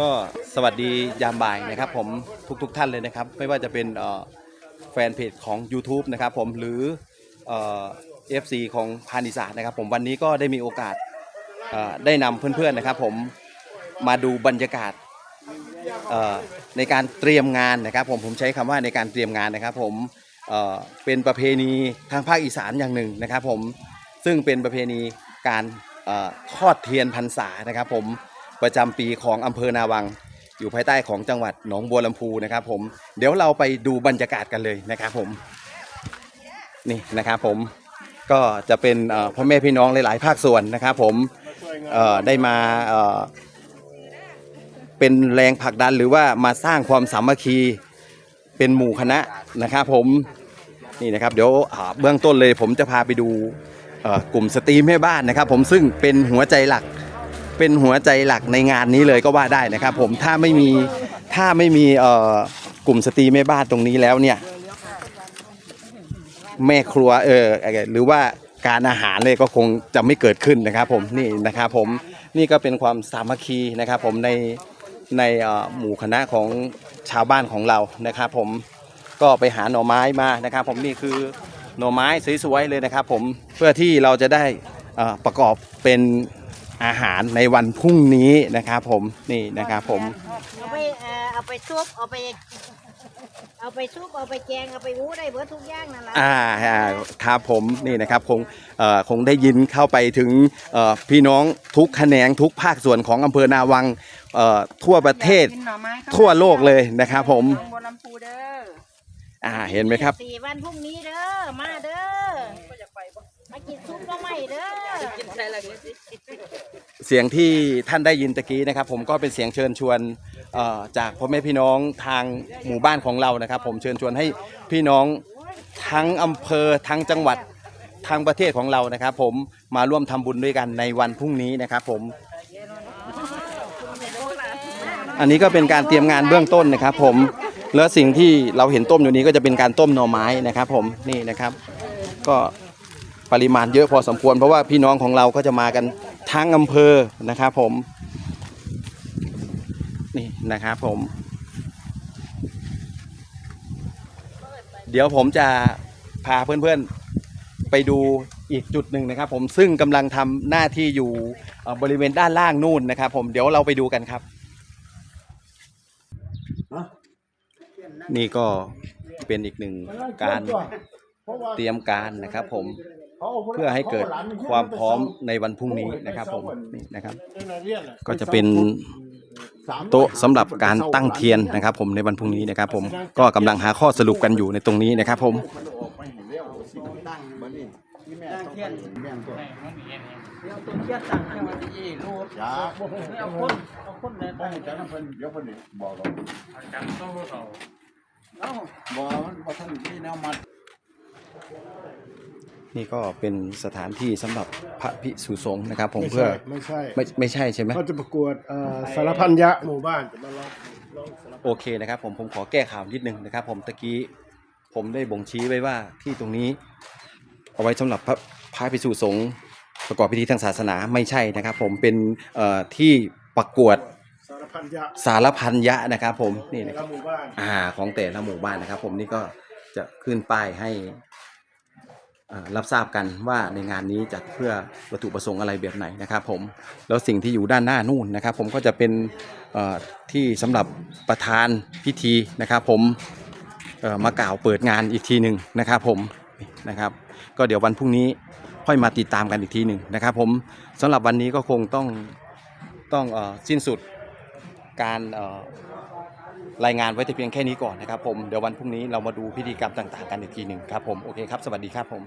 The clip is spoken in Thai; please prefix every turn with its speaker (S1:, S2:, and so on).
S1: ก็สวัสดียามบ่ายนะครับผมทุกๆทท่านเลยนะครับ ไม่ว่าจะเป็นแฟนเพจของ YouTube นะครับผมหรือเอฟซีของพานิสานะครับ ผมวันนี้ก็ได้มีโอกาสได้นำเพื่อนๆนะครับ ผมมาดูบรรยากาศในการเตรียมงานนะครับ ผมผมใช้คำว่าในการเตรียมงานนะครับ ผมเป็นประเพณีทางภาคอีสานอย่างหนึ่งนะครับ ผมซึ่งเป็นประเพณีการทอดเทียนพรรษานะครับ ผม ประจำปีของอำเภอนาวัง อยู่ภายใต้ของจังหวัดหนองบัวลำพูนะครับ ผมเดี๋ยวเราไปดูบรรยากาศกันเลยนะครับผมนี่นะครับผมก็จะเป็นพ่อแม่พี่น้องหลาย ๆ ภาคส่วนนะครับ ผมได้มาเป็นแรงผลักดันหรือว่ามาสร้างความสามัคคีเป็นหมู่คณะนะครับ ผมนี่นะครับเดี๋ยวเบื้องต้นเลยผมจะพาไปดูกลุ่มสตรีแม่บ้านนะครับ ผมซึ่งเป็นหัวใจหลัก เป็นหัวใจหลักในงานนี้เลยก็ว่าได้นะครับ ผมถ้าไม่มีถ้าไม่มีเอ่อกลุ่มสตรีแม่บ้านตรงนี้แล้วเนี่ย แม่ครัวเออหรือว่าการอาหารเลยก็คงจะไม่เกิดขึ้นนะครับ ผมนี่นะครับผมนี่ก็เป็นความสามัคคีนะครับ ผมในในหมู่คณะของชาวบ้านของเรานะครับ ผมก็ไปหาหน่อไม้มานะครับ ผมนี่คือหน่อไม้สวยๆเลยนะครับ ผมเพื่อที่เราจะได้อ่อประกอบเป็น อาหารในวันพรุ่งนี้นะครับผมนี่นะครับผม
S2: เอาไปเอ่อเอาไปซุปเอาไป เอาไปซุปเอาไปแกงเอาไปวู้ได้เบิดทุกอย่างนั่นแหละ
S1: อ่าอ่าครับผมนี่นะครับคงเอ่อคงได้ยินเข้าไปถึงเอ่อพี่น้องทุกแขนงทุกภาคส่วนของอำเภอนาวังเอ่อทั่วประเทศ
S3: กินหน่อไม้เข้ามา
S1: ทั่วโลกเลยนะครับผม
S3: หนองบัวลำพูเด้อ
S1: อ่าเห็นไหมครับ
S2: สี่วันพรุ่งนี้เด้อมาเด้อมา กินซุปก็ไม่เด้อ
S3: กินใช่ละกินสิ
S1: เสียงที่ท่านได้ยินตะกี้นะครับ ผมก็เป็นเสียงเชิญชวนเอ่อจากพ่อแม่พี่น้องทางหมู่บ้านของเรานะครับ ผมเชิญชวนให้พี่น้องทั้งอำเภอทั้งจังหวัดทางประเทศของเรานะครับ ผมมาร่วมทำบุญด้วยกันในวันพรุ่งนี้นะครับ ผม อันนี้ก็เป็นการเตรียมงานเบื้องต้นนะครับ ผมแล้วสิ่งที่เราเห็นต้มอยู่นี้ก็จะเป็นการต้มหน่อไม้นะครับ ผมนี่นะครับ ก็ ปริมาณเยอะพอสมควร เพราะว่าพี่น้องของเราก็จะมากันทั้งอำเภอนะครับผม นี่นะครับผม เดี๋ยวผมจะพาเพื่อนๆไปดูอีกจุดหนึ่งนะครับผมซึ่งกำลังทำหน้าที่อยู่เอ่อบริเวณด้านล่างนู่นนะครับผมเดี๋ยวเราไปดูกันครับ นี่ก็เป็นอีกหนึ่งการ เตรียมการนะครับ ผมเพื่อให้เกิดความพร้อมในวันพรุ่งนี้นะครับ ผมนี่นะครับ ก็จะเป็นโต๊ะสำหรับการตั้งเทียนนะครับ ผมในวันพรุ่งนี้นะครับ ผมก็กำลังหาข้อสรุปกันอยู่ในตรงนี้นะครับ ผม
S3: ตั้งเทียนเอาตัวเทียนตั้งให้มันยี่รูด
S4: จ้า
S3: เอาคนเอาคนเลย
S4: บ่ฮู้จักนำเพิ่นเดี๋ยวเพิ่นนี่บอกเรา
S3: เอ้า
S4: บ่มันบ่ทันมีแนวมัด
S1: นี่ก็เป็นสถานที่สำหรับพระภิกษุสงฆ์นะครับผม
S5: ไม่
S1: เพื่
S5: ใช่
S1: อ
S5: ไม่ใช่
S1: ไม่ไม่ใช่ใช่ไหม
S5: เขาจะประกวดเอ่อสารพันยะหมู่บ้านจะมาร้องร้องสารพัน
S1: โอเคนะครับผมผมขอแก้ข่าวนิดนึงนะครับ ผมตะกี้ผมได้บ่งชี้ไว้ว่าที่ตรงนี้ เอาไว้สำหรับพระพระภิกษุสงฆ์ประกอบพิธีทางศาสนาไม่ใช่นะครับ ผมเป็นเอ่อที่ประกวด
S5: สารพันยะ
S1: สารพันยะนะครับ ผมนี่
S5: ใน
S1: นะครับ
S5: หมู่บ้าน
S1: อ่าของแต่ละหมู่บ้านนะครับ ผมนี่ก็จะขึ้นป้ายให้อ่า รับทราบกันว่าในงานนี้จัดเพื่อวัตถุประสงค์อะไรแบบไหนนะครับผมแล้วสิ่งที่อยู่ด้านหน้านู่นนะครับ ผมก็จะเป็นที่สำหรับประธานพิธีนะครับ ผมมากล่าวเปิดงานอีกทีหนึ่งนะครับผมนะครับ ก็เดี๋ยววันพรุ่งนี้ค่อยมาติดตามกันอีกทีหนึ่งนะครับ ผมสำหรับวันนี้ก็คงต้องต้องสิ้นสุดการรายงานไว้แต่เพียงแค่นี้ก่อนนะครับผม เดี๋ยววันพรุ่งนี้เรามาดูพิธีกรรมต่างๆ กันอีกทีหนึ่งครับผม โอเคครับ สวัสดีครับผม